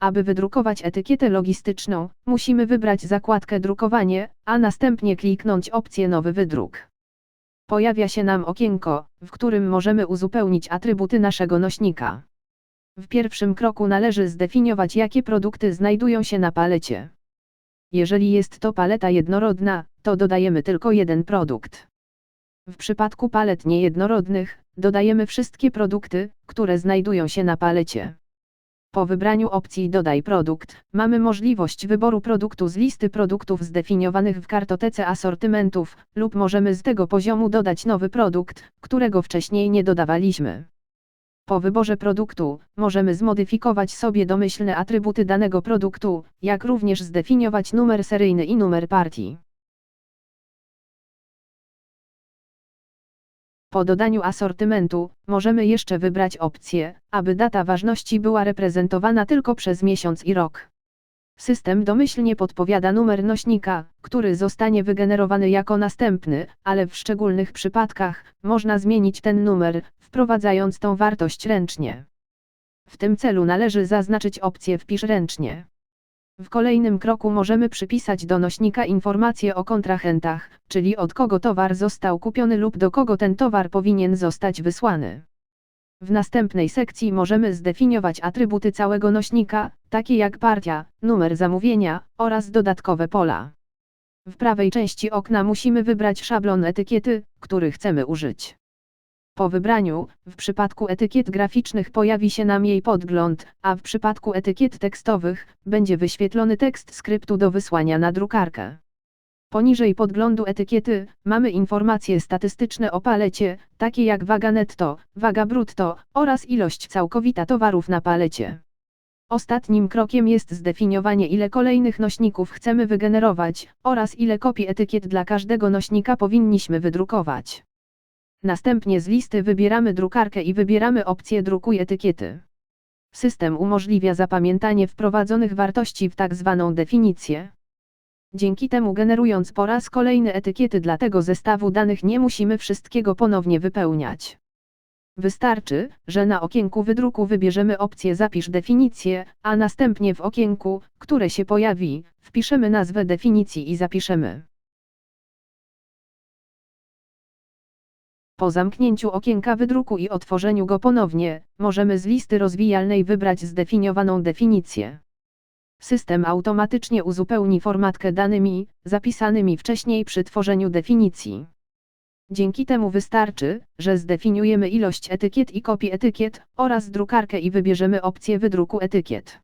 Aby wydrukować etykietę logistyczną, musimy wybrać zakładkę Drukowanie, a następnie kliknąć opcję Nowy wydruk. Pojawia się nam okienko, w którym możemy uzupełnić atrybuty naszego nośnika. W pierwszym kroku należy zdefiniować jakie produkty znajdują się na palecie. Jeżeli jest to paleta jednorodna, to dodajemy tylko jeden produkt. W przypadku palet niejednorodnych, dodajemy wszystkie produkty, które znajdują się na palecie. Po wybraniu opcji Dodaj produkt, mamy możliwość wyboru produktu z listy produktów zdefiniowanych w kartotece asortymentów, lub możemy z tego poziomu dodać nowy produkt, którego wcześniej nie dodawaliśmy. Po wyborze produktu, możemy zmodyfikować sobie domyślne atrybuty danego produktu, jak również zdefiniować numer seryjny i numer partii. Po dodaniu asortymentu, możemy jeszcze wybrać opcję, aby data ważności była reprezentowana tylko przez miesiąc i rok. System domyślnie podpowiada numer nośnika, który zostanie wygenerowany jako następny, ale w szczególnych przypadkach można zmienić ten numer, wprowadzając tą wartość ręcznie. W tym celu należy zaznaczyć opcję Wpisz ręcznie. W kolejnym kroku możemy przypisać do nośnika informacje o kontrahentach, czyli od kogo towar został kupiony lub do kogo ten towar powinien zostać wysłany. W następnej sekcji możemy zdefiniować atrybuty całego nośnika, takie jak partia, numer zamówienia oraz dodatkowe pola. W prawej części okna musimy wybrać szablon etykiety, który chcemy użyć. Po wybraniu, w przypadku etykiet graficznych pojawi się nam jej podgląd, a w przypadku etykiet tekstowych, będzie wyświetlony tekst skryptu do wysłania na drukarkę. Poniżej podglądu etykiety, mamy informacje statystyczne o palecie, takie jak waga netto, waga brutto, oraz ilość całkowita towarów na palecie. Ostatnim krokiem jest zdefiniowanie ile kolejnych nośników chcemy wygenerować, oraz ile kopii etykiet dla każdego nośnika powinniśmy wydrukować. Następnie z listy wybieramy drukarkę i wybieramy opcję Drukuj etykiety. System umożliwia zapamiętanie wprowadzonych wartości w tak zwaną definicję. Dzięki temu generując po raz kolejny etykiety dla tego zestawu danych nie musimy wszystkiego ponownie wypełniać. Wystarczy, że na okienku wydruku wybierzemy opcję Zapisz definicję, a następnie w okienku, które się pojawi, wpiszemy nazwę definicji i zapiszemy. Po zamknięciu okienka wydruku i otworzeniu go ponownie, możemy z listy rozwijalnej wybrać zdefiniowaną definicję. System automatycznie uzupełni formatkę danymi, zapisanymi wcześniej przy tworzeniu definicji. Dzięki temu wystarczy, że zdefiniujemy ilość etykiet i kopii etykiet, oraz drukarkę i wybierzemy opcję wydruku etykiet.